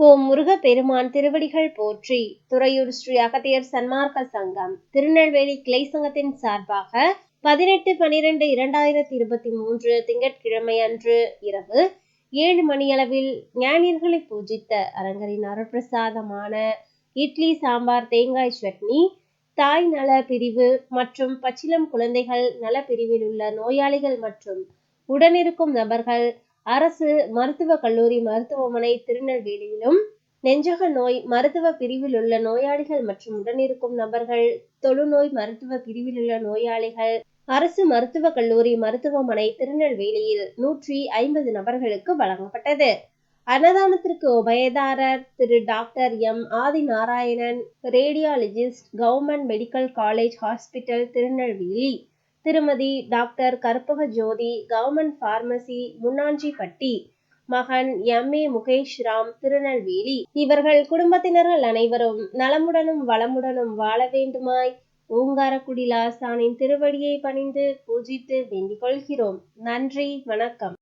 ஓம் முருகப்பெருமான் திருவடிகள் போற்றி துறையூர் ஸ்ரீ அகத்தியர் சன்மார்க்க சங்கம் திருநெல்வேலி கிளை சங்கத்தின் சார்பாக பதினெட்டு பனிரெண்டு இரண்டாயிரத்தி இருபத்தி மூன்று திங்கட்கிழமை அன்று இரவு ஏழு மணியளவில் ஞானியர்களை பூஜித்த அரங்கரின் அருட்பிரசாதமான இட்லி சாம்பார் தேங்காய் சட்னி தாய் நல பிரிவு மற்றும் பச்சிலம் குழந்தைகள் நல பிரிவில் உள்ள நோயாளிகள் மற்றும் உடனிருக்கும் நபர்கள் அரசு மருத்துவ கல்லூரி மருத்துவமனை திருநெல்வேலியிலும் நெஞ்சக நோய் மருத்துவ பிரிவில் உள்ள நோயாளிகள் மற்றும் உடனிருக்கும் நபர்கள் தொழுநோய் மருத்துவ பிரிவில் உள்ள நோயாளிகள் அரசு மருத்துவ கல்லூரி மருத்துவமனை திருநெல்வேலியில் நூற்றி ஐம்பது நபர்களுக்கு வழங்கப்பட்டது. அன்னதானத்திற்கு உபயதாரர் Thiru doctor M. Adhi Narayanan radiologist government medical college hospital Tirunelveli. Thirumathi doctor Karpaga Jothi government pharmacy Munnanjipatti மகன் எம். ஏ. முகேஷ் ராம் திருநெல்வேலி. இவர்கள் குடும்பத்தினர்கள் அனைவரும் நலமுடனும் வளமுடனும் வாழ வேண்டுமாய் ஓங்காரக்குடி லாசானின் திருவடியை பணிந்து பூஜித்து வேண்டிக் கொள்கிறோம். நன்றி வணக்கம்.